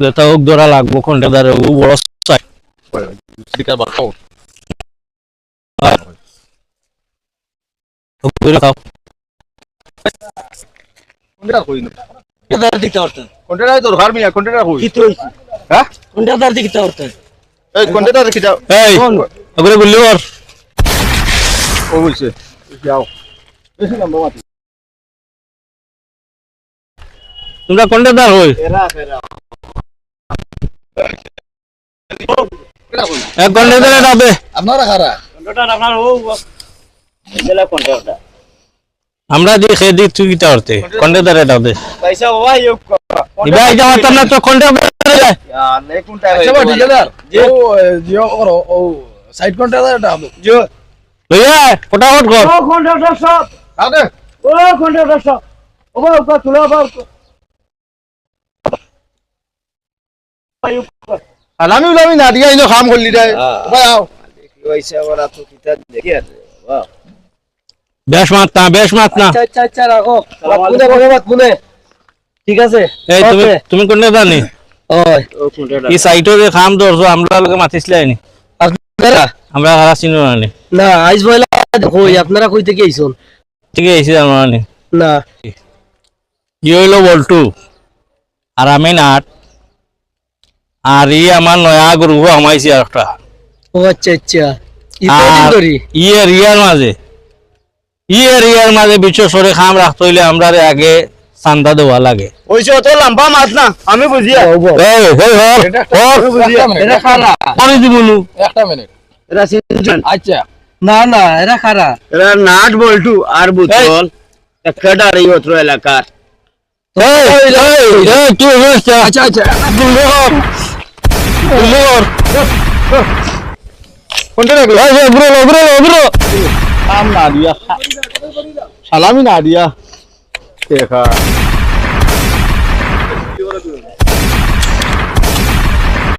যেটা হোক ধরা লাগবো কন্টেদারে ও বড় চাই। স্পিকার বাড়াও খাও। কোনটা কই না কন্টেনার দিতে পারতেন কোনটা দরকার মিয়া কোনটা কই কি তো হ্যাঁ কন্টেনার দিতে পারতেন এই কোনটা রেখে যাও এই ওগুলো গুলি কর ও বলছে। যাও। বেশি নাম্বার মাতি। তোমরা কন্টেদার হই এক ডাবে আপনারা খারা আপনার ও জেলা কন্টেনারটা আমরা যে খেয়ে দিই তুই কিটা করতে কন্টেদারে ডাবে পয়সা ওয়া ইউ ইবা এই যাওয়ার না তো যায়। আচ্ছা বা ঠিকাদার ও জিও করো ও সাইড কন্ট্রাক্টর এটা হবে লইয়া ফটাফট কর ও কন্টেনার সব। আদে ও কন্টেনার সব। ও বা উপর তুলা বা সালামি উলামি না দিয়া ইনো কাম করলি রে ভাই আও। পয়সা ওরা তো কিতা দেখি আর বেশ মাত না বেশ মাত না। আচ্ছা আচ্ছা আচ্ছা রাখো। বাত মুনে বাত মুনে ঠিক আছে? এই তুমি। তুমি কন্টেদার নি ওই। এই সাইটে যে খাম ধরছো আমরা লোকে মাতিছিলে নি। আপনারা? আমরা খারা চিনো না নি? না আইস বইলা কই আপনারা কই থেকে আইছন? ঠিক আছে আমরা নি? না। ই হইল বল্টু? আর আমি নাট। আর ই আমার নয়া গ্রুপ আমাইছি আর একটা। ও আচ্ছা আচ্ছা। ইয়ার মাঝে। ইয়ার মাঝে সরে খাম রাখতে হইলে আমরা আগে চান্দা দেওয়া লাগে। ওইসে তো লম্বা মাছ না আমি বুঝি। একটা মিনিট আচ্ছা। না না এরা খারা এরা নাট বল্টু আর বুতল একটা এই অত্র এলাকার। আচ্ছা আচ্ছা। কর। কোনটা রাখল এই। কাম না দিয়া সালামি না দিয়া দেখা